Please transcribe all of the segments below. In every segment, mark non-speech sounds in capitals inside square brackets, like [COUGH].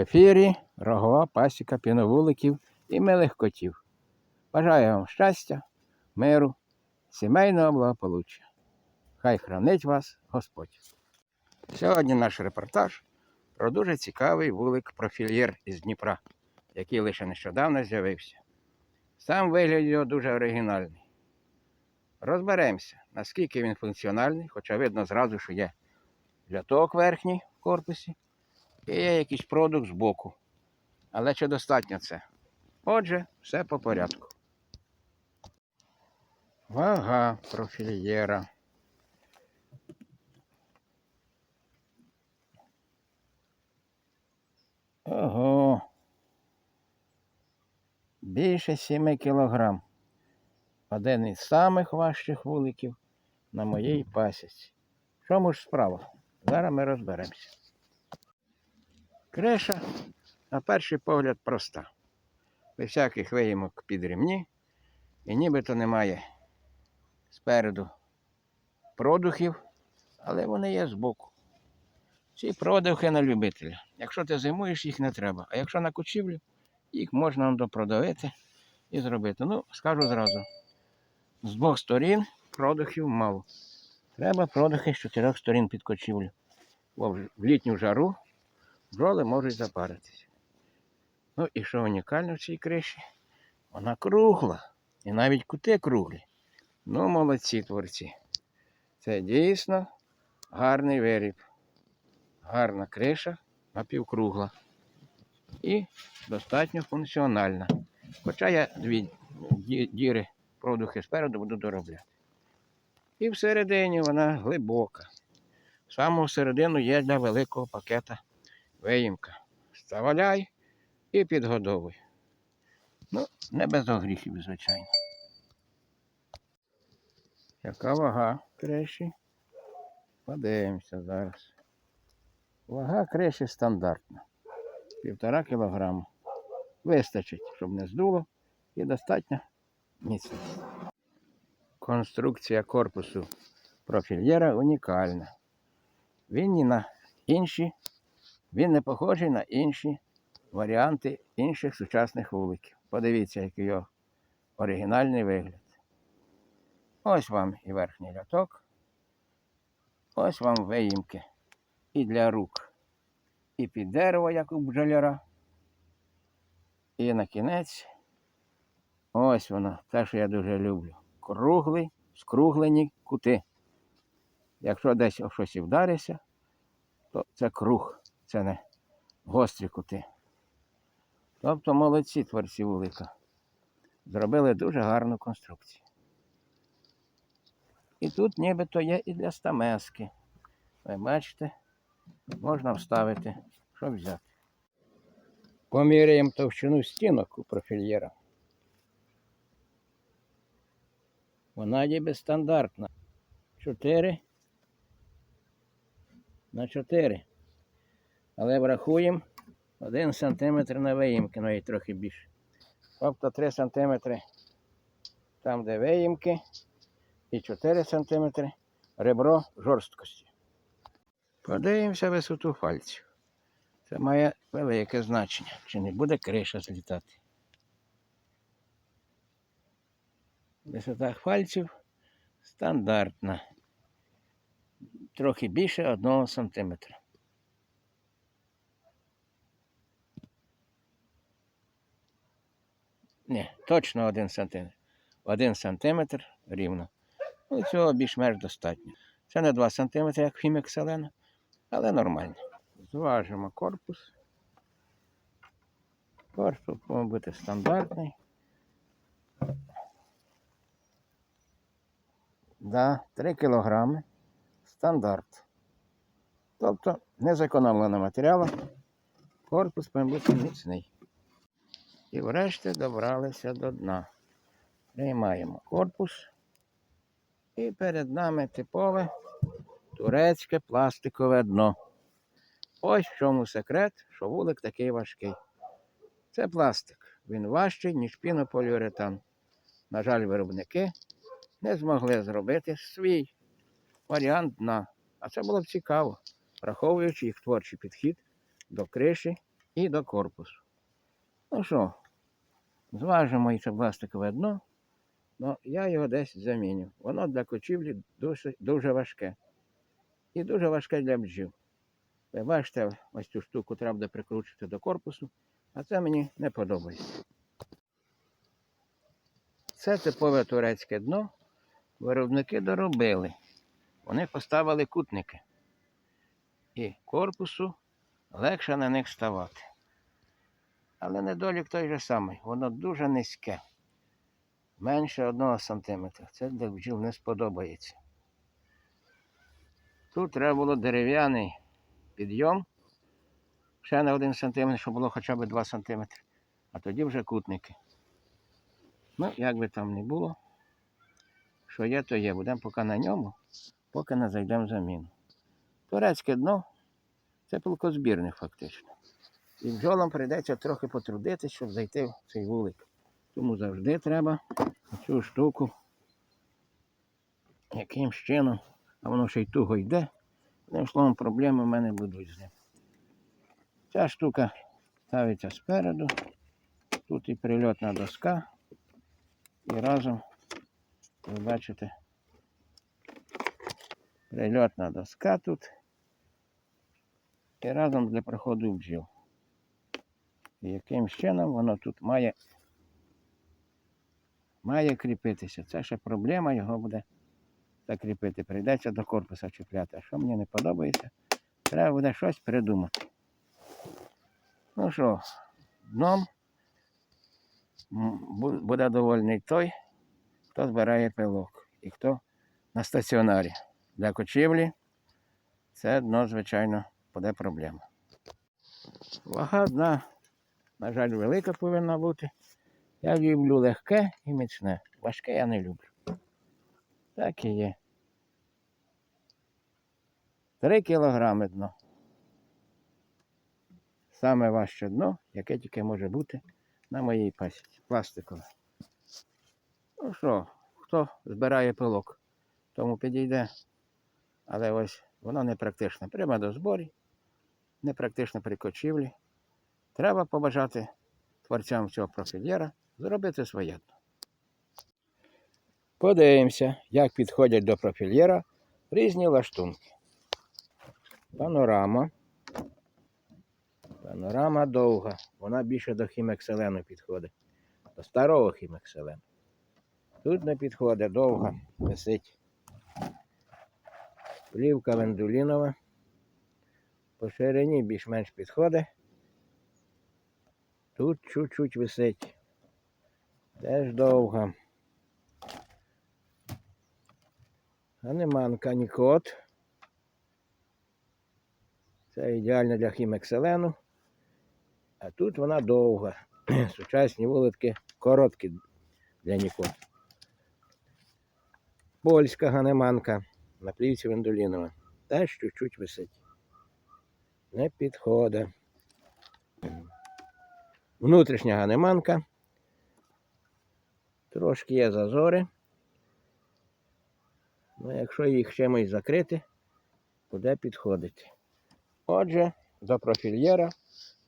ефірі рогова пасіка піновуликів і милих котів. Бажаю вам щастя, миру, сімейного благополуччя. Хай хранить вас Господь. Сьогодні наш репортаж про дуже цікавий вулик профільєр із Дніпра, який лише нещодавно з'явився. Сам вигляд його дуже оригінальний. Розберемося, наскільки він функціональний, хоча видно зразу, що є ляток верхній в корпусі і є якийсь продукт збоку. Але чи достатньо це? Отже, все по порядку. Вага профільєра. Ого. Більше 7 кілограм. Один із самих важчих вуликів на моїй пасіці. В чому ж справа? Зараз ми розберемося. Криша, на перший погляд, проста. Без всяких виїмок під ремні. І нібито немає спереду продухів, але вони є збоку. Ці продухи на любителя. Якщо ти зимуєш, їх не треба. А якщо на кучівлю, їх можна допродавити і зробити. Ну, скажу зразу. З двох сторін продухів мало. Треба продухи з чотирьох сторін під кочівлю. В літню жару бджоли можуть запаритися. Ну і що унікально в цій криші? Вона кругла. І навіть кути круглі. Ну, молодці творці. Це дійсно гарний виріб. Гарна криша напівкругла. І достатньо функціональна. Хоча я дві діри продухи спереду буду доробляти. І всередині вона глибока. Саме всередину є для великого пакета виїмка. Вставляй і підгодовуй. Ну, не без огріхів, звичайно. Яка вага криші? Подивимося зараз. Вага криші стандартна. Півтора кілограма. Вистачить, щоб не здуло і достатньо міцність. Конструкція корпусу профільєра унікальна. Він ні на інші, він не похожий на інші варіанти інших сучасних вуликів. Подивіться, який його оригінальний вигляд. Ось вам і верхній ляток. Ось вам виїмки і для рук, і під дерево, як у бджоляра. І на кінець ось воно, те, що я дуже люблю. Круглий, скруглені кути. Якщо десь об щось і то це круг, це не гострі кути. Тобто молодці творці вулика. Зробили дуже гарну конструкцію. І тут нібито є і для стамески. Ви бачите, можна вставити, що взяти. Поміряємо товщину стінок у профільєра. Вона ніби стандартна. 4 на 4. Але врахуємо 1 см на виїмки, навіть трохи більше. Тобто 3 см там, де виїмки, і 4 см ребро жорсткості. Подивимося висоту пальців. Це має велике значення, чи не буде криша злітати. Висота пальців стандартна. Трохи більше 1 см. Ні, точно 1 см. 1 см рівно. Ну, цього більш-менш достатньо. Це не 2 см, як хімік селена, але нормально. Зважимо корпус. Корпус повинен бути стандартний. Да, 3 кілограми. Стандарт. Тобто не зекономлено матеріалу. Корпус повинен бути міцний. І врешті добралися до дна. Приймаємо корпус. І перед нами типове турецьке пластикове дно. Ось в чому секрет, що вулик такий важкий. Це пластик. Він важчий, ніж пінополіуретан. На жаль, виробники не змогли зробити свій варіант дна. А це було б цікаво, враховуючи їх творчий підхід до криші і до корпусу. Ну що, зважимо це пластикове дно, але я його десь заміню. Воно для кочівлі дуже, дуже важке. І дуже важке для бджіл. Ви бачите, ось цю штуку треба буде прикручувати до корпусу, а це мені не подобається. Це типове турецьке дно. Виробники доробили. Вони поставили кутники. І корпусу легше на них ставати. Але недолік той же самий, воно дуже низьке. Менше одного сантиметра. Це для бджіл не сподобається. Тут треба було дерев'яний підйом ще на один сантиметр, щоб було хоча б 2 сантиметри. А тоді вже кутники. Ну, як би там не було, що є, то є. Будемо поки на ньому, поки не зайдемо заміну. Турецьке дно це пилкозбірник фактично. І бджолам прийдеться трохи потрудитися, щоб зайти в цей вулик. Тому завжди треба цю штуку якимсь чином, а воно ще й туго йде. Одним словом, проблеми в мене будуть з ним. Ця штука ставиться спереду. Тут і прильотна доска. І разом, ви бачите, прильотна доска тут. І разом для проходу бджіл. І яким чином воно тут має, має кріпитися. Це ще проблема, його буде закріпити. Прийдеться до корпуса чіпляти. А що мені не подобається, треба буде щось придумати. Ну що, дном буде довольний той, хто збирає пилок і хто на стаціонарі. Для кочівлі це дно, звичайно, буде проблема. Вага дна, на жаль, велика повинна бути. Я люблю легке і міцне. Важке я не люблю. Так і є. Три кілограми дно. Саме важче дно, яке тільки може бути на моїй пасіці. Пластикове. Ну що, хто збирає пилок, тому підійде. Але ось воно не практичне. Прямо до зборів, не практично при кочівлі. Треба побажати творцям цього профільєра зробити своє. Подивимося, як підходять до профільєра різні лаштунки. Панорама. Панорама довга. Вона більше до хімекселену підходить. До старого хімекселену. Тут не підходить довга, висить. Плівка вендулінова. По ширині більш-менш підходить. Тут чуть-чуть висить. Теж довга. Ганеманка Нікот. Це ідеально для хімекселену. А тут вона довга. [CLEARS THROAT] Сучасні вулитки короткі для Нікот. Польська ганеманка на плівці вендолінова. Теж чуть-чуть висить. Не підходить. Внутрішня ганеманка. Трошки є зазори. Ну, якщо їх чимось закрити, буде підходити. Отже, до профільєра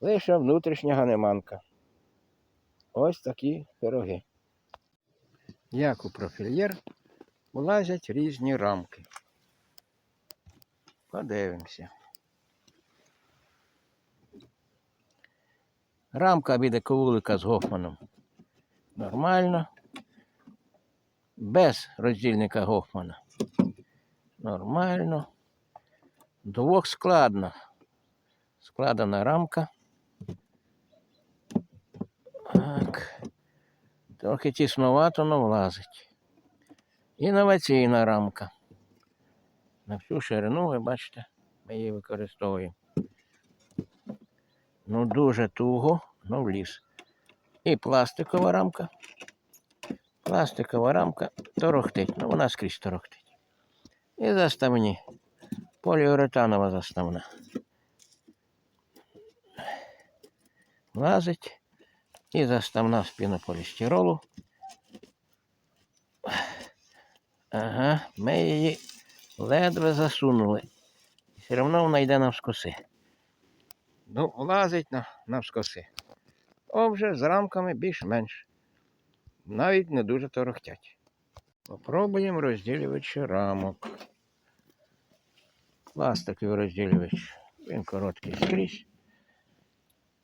лише внутрішня ганеманка. Ось такі пироги. Як у профільєр влазять різні рамки. Подивимося. Рамка від ковулика з Гофманом. Нормально. Без роздільника Гофмана. Нормально. Двохскладна. Складена рамка. Так. Трохи тісновато, але влазить. Інноваційна рамка. На всю ширину, ви бачите, ми її використовуємо. Ну, дуже туго, ну вліз. І пластикова рамка. Пластикова рамка торохтить. Ну, вона скрізь торохтить. І заставні. Поліуретанова заставна. Влазить. І заставна з пінополістиролу. Ага, ми її ледве засунули. Все одно вона йде навскоси. Ну, влазить на, навскоси. О, вже з рамками більш-менш. Навіть не дуже торохтять. Попробуємо розділювачі рамок. Пластиковий розділювач. Він короткий скрізь.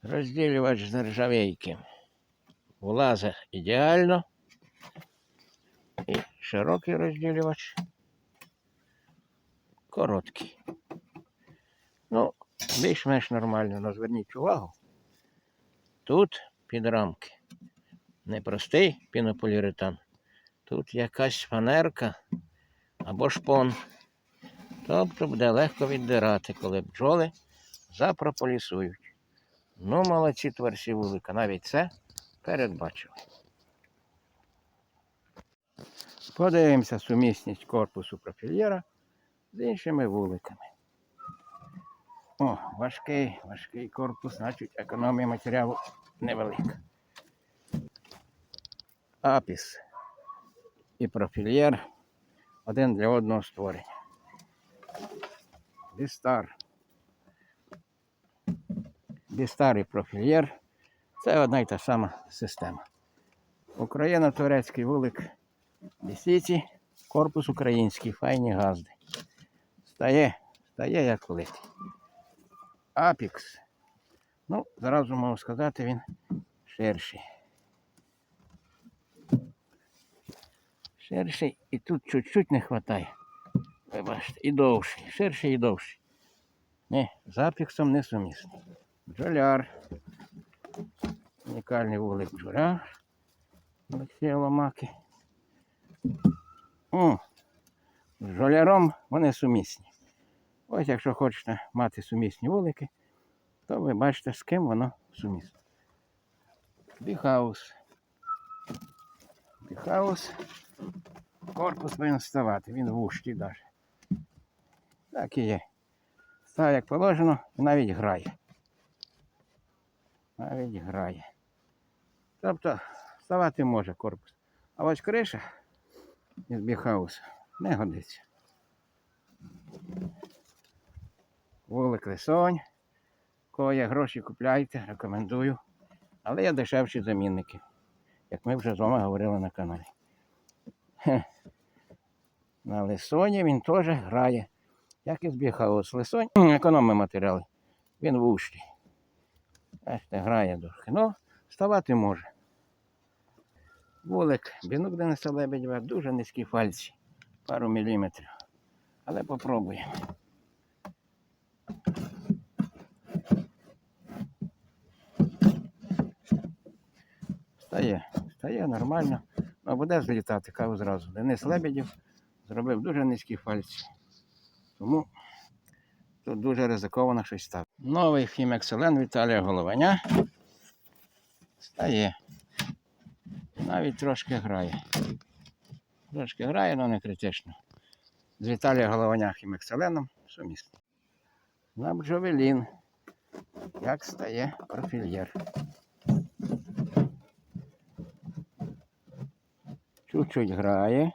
Розділювач з нержавейки. Влазить ідеально. І широкий розділювач. Короткий. Більш-менш нормально, але зверніть увагу. Тут під рамки. Не простий пінополіуретан. Тут якась фанерка або шпон. Тобто буде легко віддирати, коли бджоли запрополісують. Ну, молодці творці вулика, навіть це передбачили. Подивимося сумісність корпусу профільєра з іншими вуликами. О, важкий, важкий корпус, значить економія матеріалу невелика. Апіс і профільєр один для одного створення. Бістар. Бістар і профільєр це одна й та сама система. Україно-турецький вулик Бісіці, корпус український, файні газди. Стає, стає як литий. Апікс. Ну, зразу можу сказати, він ширший. Ширший і тут чуть-чуть не вистачає. Ви і довший, ширший і довший. Ні, з апіксом не сумісний. Бджоляр. Унікальний вулик бджоляр. Олексія Ломаки. О, з жоляром вони сумісні. Ось якщо хочете мати сумісні вулики, то ви бачите, з ким воно сумісне. Біхаус. Біхаус. Корпус повинен вставати, він вущий навіть. Так і є. Став як положено навіть грає. Навіть грає. Тобто вставати може корпус. А ось криша із біхауса не годиться. Вулик лисонь. Кого є гроші, купляйте, рекомендую. Але є дешевші замінники, як ми вже з вами говорили на каналі. На лисоні він теж грає, як і збігаус. Лисонь [CLEARS THROAT] економить матеріали. Він вущий. Бачите, грає трохи. Ну, вставати може. Вулик бінук Дениса Лебедєва, дуже низькі фальці, пару міліметрів. Але попробуємо. Стає, стає нормально. Ну, буде злітати, кажу зразу. Денис Лебедєв зробив дуже низькі фальці. Тому тут дуже ризиковано щось ставити. Новий Фімекселен Віталія Голованя. Стає. Навіть трошки грає. Трошки грає, але не критично. З Віталія Голованя Хімекселеном сумісно. На бджовелін. Як стає профільєр. Чуть-чуть грає.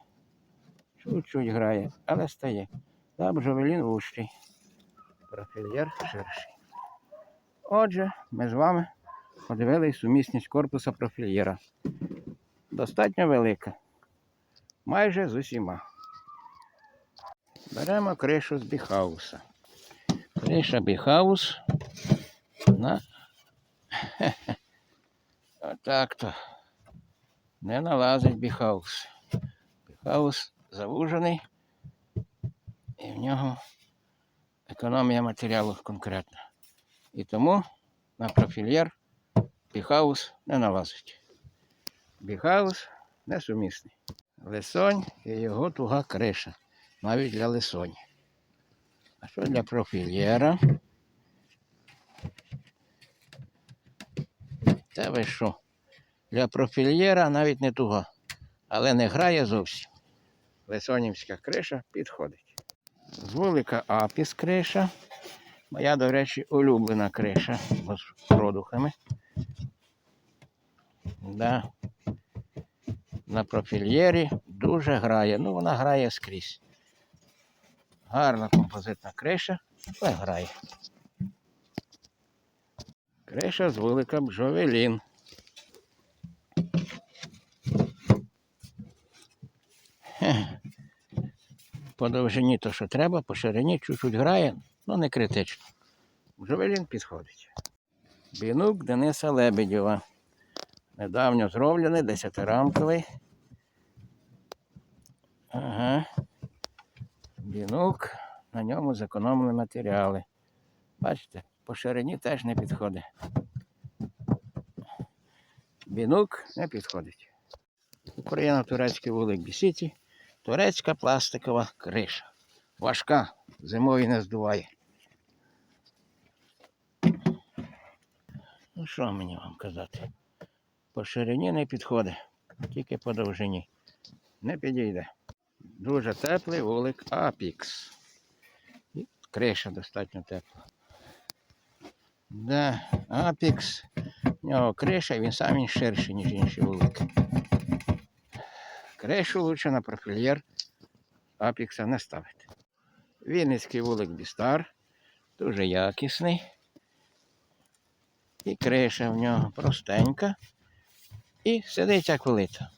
Чуть-чуть грає, але стає. Та бджовелін вущий. Профільєр ширший. Отже, ми з вами подивились сумісність корпуса профільєра. Достатньо велика. Майже з усіма. Беремо кришу з біхауса. Криша біхаус на [LAUGHS] отак то. Не налазить біхаус. Біхаус завужений і в нього економія матеріалу конкретна. І тому на профільєр біхаус не налазить. Біхаус несумісний. Лисонь і його туга криша. Навіть для лисоні. А що для профільєра? Та ви що? Для профільєра навіть не туга, але не грає зовсім. Лисонівська криша підходить. З вулика Апіс криша. Моя, до речі, улюблена криша з продухами. Да. На профільєрі дуже грає. Ну, вона грає скрізь. Гарна композитна криша, але грає. Криша з вулика бджовелін. [LAUGHS] По довжині то, що треба, по ширині чуть-чуть грає, ну не критично. Бджовелін підходить. Бінук Дениса Лебедєва. Недавньо зроблений, десятирамковий. Ага. Бінук, на ньому зекономили матеріали. Бачите, по ширині теж не підходить. Бінук не підходить. Україна турецький вулик Бісіті. Турецька пластикова криша. Важка, зимою не здуває. Ну що мені вам казати? По ширині не підходить, тільки по довжині. Не підійде. Дуже теплий вулик Апікс. І криша достатньо тепла. Да, Апікс. В нього криша, він сам він ширший, ніж інші вулики. Кришу лучше на профільєр Апікса не ставити. Вінницький вулик Бістар. Дуже якісний. І криша в нього простенька. І сидить як велита.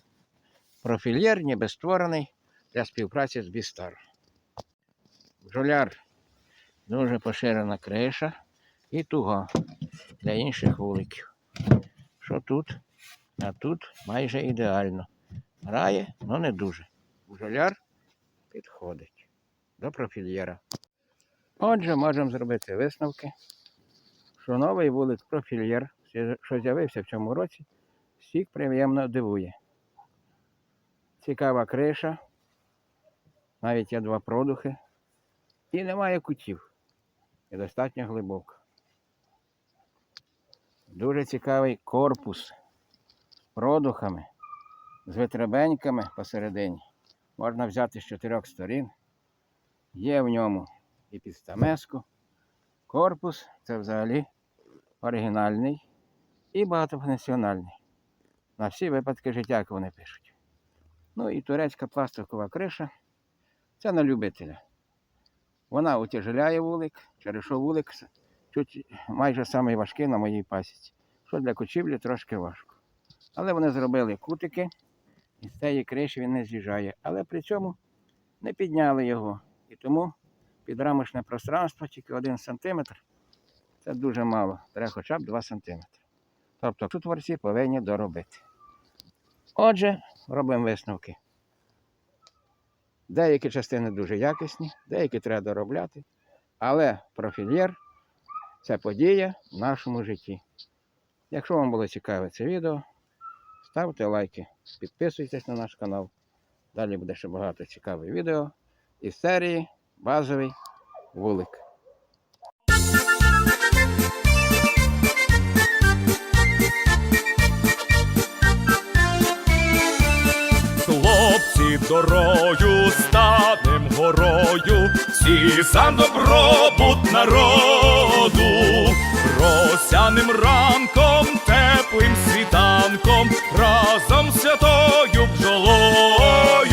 Профільєр ніби створений для співпраці з Бістар. Бджоляр дуже поширена криша і туга для інших вуликів. Що тут? А тут майже ідеально. Грає, але не дуже. Бджоляр підходить до профільєра. Отже, можемо зробити висновки, що новий вулик профільєр, що з'явився в цьому році, всіх приємно дивує. Цікава криша, навіть є два продухи, і немає кутів. І достатньо глибоко. Дуже цікавий корпус з продухами, з витребеньками посередині. Можна взяти з чотирьох сторін. Є в ньому і підстамеску. Корпус це взагалі оригінальний і багатофункціональний. На всі випадки життя, як вони пишуть. Ну і турецька пластикова криша це на любителя. Вона утяжеляє вулик, через що вулик чуть майже самий важкий на моїй пасіці. Що для кочівлі трошки важко. Але вони зробили кутики, і з цієї криші він не з'їжджає. Але при цьому не підняли його. І тому підрамочне пространство тільки 1 см. Це дуже мало. Треба хоча б 2 см. Тобто тут творці повинні доробити. Отже, робимо висновки. Деякі частини дуже якісні, деякі треба доробляти. Але профільєр це подія в нашому житті. Якщо вам було цікаве це відео, ставте лайки, підписуйтесь на наш канал. Далі буде ще багато цікавих відео із серії Базовий вулик. Хлопці дорою станем горою, всі за добробут народу, росяним ранком, теплим світанком, разом святою бджолою.